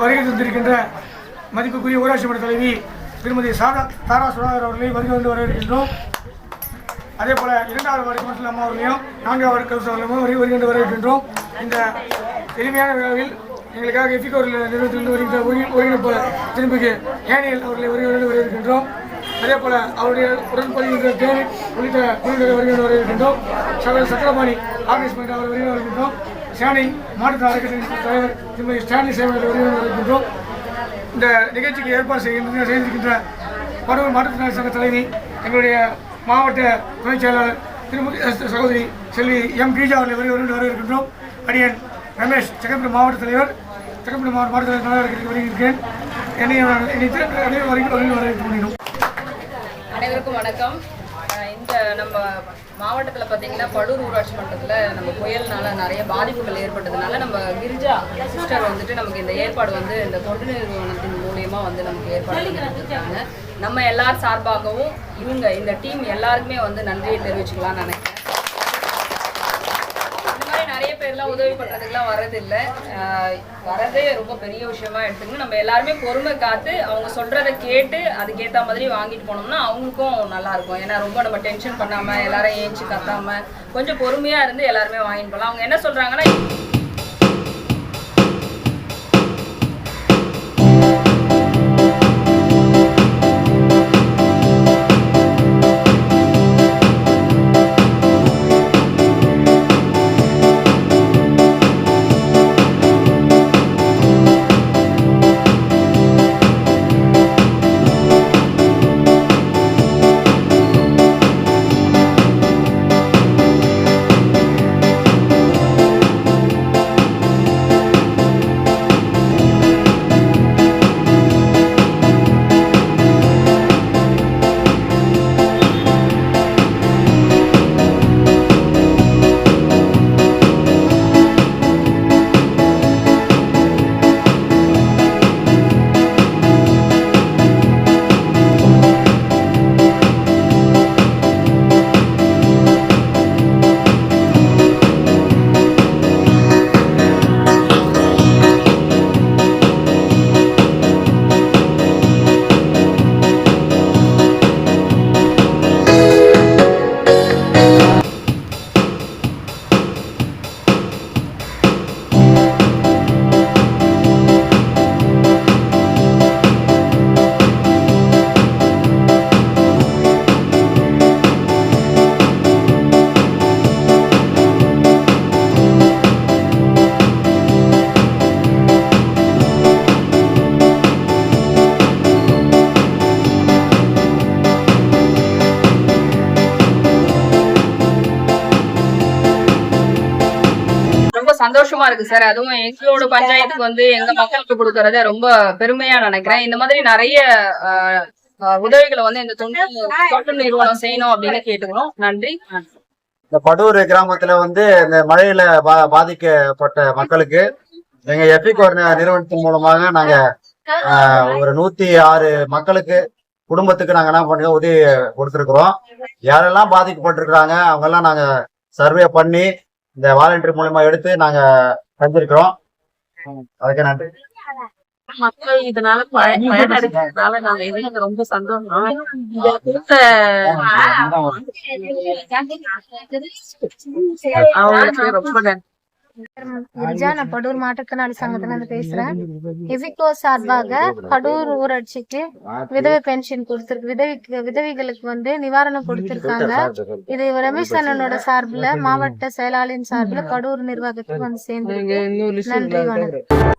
வந்திருக்கின்ற மதிப்புக்குரிய ஊராட்சி மன்ற தலைவி திருமதி சாரா தாரா சுதாகர் அவர்களையும் வருகை வந்து வரவேற்கின்றோம். அதே போல இரண்டாவது வார்டு கவுன்சிலர் அம்மா அவர்களையும் நான்காவது வார்டு கவுன்சிலர் அவர்களையும் வருகை வருகை வந்து வரவேற்கின்றோம். இந்த எளிமையான விழாவில் எங்களுக்காக எஃபிகோரில் நிறுவனத்திலிருந்து வருகின்ற ஒருங்கிணைப்பு திரும்பிக்கு ஏனியல் அவர்களை வருகை வந்து வரவேற்கின்றோம். அதே போல அவருடைய உடன்படுகின்ற தேனி உள்ளிட்ட குழுக்களை வருகின்ற வரவேற்கின்றோம். சகோதரர் சக்கரபாணி ஆபீஸ் மன்ற அவர் வருகை இருக்கின்றோம் சேனை மாவட்ட அறக்கட்டளை தலைவர் திருமதி ஸ்டான்லி சேவை உரிமை இருக்கட்டும் இந்த நிகழ்ச்சிக்கு ஏற்பாடு செய்கின்ற செய்திருக்கின்ற பருவ மாற்றுத்திறனாளி சங்க தலைவி எங்களுடைய மாவட்ட துணைச் செயலாளர் திருமதி சகோதரி செல்வி எம் கிரிஜா அவர்களை வருகை வருகின்ற வரவேற்கின்றோம். அடியன் ரமேஷ் செகப்படி மாவட்ட தலைவர் செகப்படி மாவட்ட மாவட்ட தலைவர் நலவரத்துக்கு வருகிறேன் என்னை என்னை திறன் அனைவரும் வருகை அனைவருக்கும் வணக்கம். இந்த நம்ம மாவட்டத்தில் பார்த்தீங்கன்னா படூர் ஊராட்சி மன்றத்தில் நம்ம புயல்னால நிறைய பாதிப்புகள் ஏற்பட்டதுனால நம்ம கிரிஜா சிஸ்டர் வந்துட்டு நமக்கு இந்த ஏற்பாடு வந்து இந்த தொண்டு நிறுவனத்தின் மூலியமாக வந்து நமக்கு ஏற்பாடு பண்ணி நம்ம எல்லார் சார்பாகவும் இவங்க இந்த டீம் எல்லாருக்குமே வந்து நன்றியை தெரிவிச்சுக்கலாம்னு நினைக்கிறேன். பேர்லாம் உதவி பண்றதுக்குலாம் வரதில்ல ஆஹ் வரதே ரொம்ப பெரிய விஷயமா எடுத்துக்கணும். நம்ம எல்லாருமே பொறுமை காத்து அவங்க சொல்றதை கேட்டு அதுக்கேத்த மாதிரி வாங்கிட்டு போனோம்னா அவங்களுக்கும் நல்லா இருக்கும். ஏன்னா ரொம்ப நம்ம டென்ஷன் பண்ணாம எல்லாரும் ஏஞ்சி கத்தாம கொஞ்சம் பொறுமையா இருந்து எல்லாருமே வாங்கிட்டு போகலாம் அவங்க என்ன சொல்றாங்கன்னா சந்தோஷமா இருக்கு சார். அதுவும் எங்களோட பஞ்சாயத்துக்கு வந்து எங்க மக்களுக்கு கொடுக்கறத ரொம்ப பெருமையா நினைக்கிறேன். இந்த மாதிரி நிறைய உதவிகளை வந்து இந்த தொண்டு தொண்டு நிறுவனம் செய்யணும் அப்படின்னு கேட்டுக்கிறோம் நன்றி. இந்த படூர் கிராமத்துல வந்து இந்த மழையில பா- பாதிக்கப்பட்ட மக்களுக்கு எங்க எபிகோர் நிறுவனத்தின் மூலமாக நாங்க ஒரு நூத்தி ஆறு மக்களுக்கு குடும்பத்துக்கு நாங்க என்ன பண்ணி உதவி கொடுத்துருக்குறோம். யாரெல்லாம் பாதிக்கப்பட்டிருக்கிறாங்க அவங்க எல்லாம் நாங்க சர்வே பண்ணி இந்த வாலண்டியர் மூலமா எடுத்து நாங்க செஞ்சிருக்கிறோம் அதுக்கு நன்றி மக்கள் இதனால நாங்க எங்களுக்கு ரொம்ப சந்தோஷம் அவங்களுக்கு ரொம்ப நன்றி நான் படூர் மாற்றுத்திறனாளி சங்கத்துல இருந்து பேசுறேன். எவிகோ சார்பாக படூர் ஊராட்சிக்கு விதவை பென்ஷன் கொடுத்திருக்கு விதவிக்கு விதவிகளுக்கு வந்து நிவாரணம் கொடுத்திருக்காங்க. இது ரமேஷ் அண்ணனோட சார்புல மாவட்ட செயலாளரின் சார்புல படூர் நிர்வாகத்துக்கு வந்து சேர்ந்து நன்றி வணக்கம்.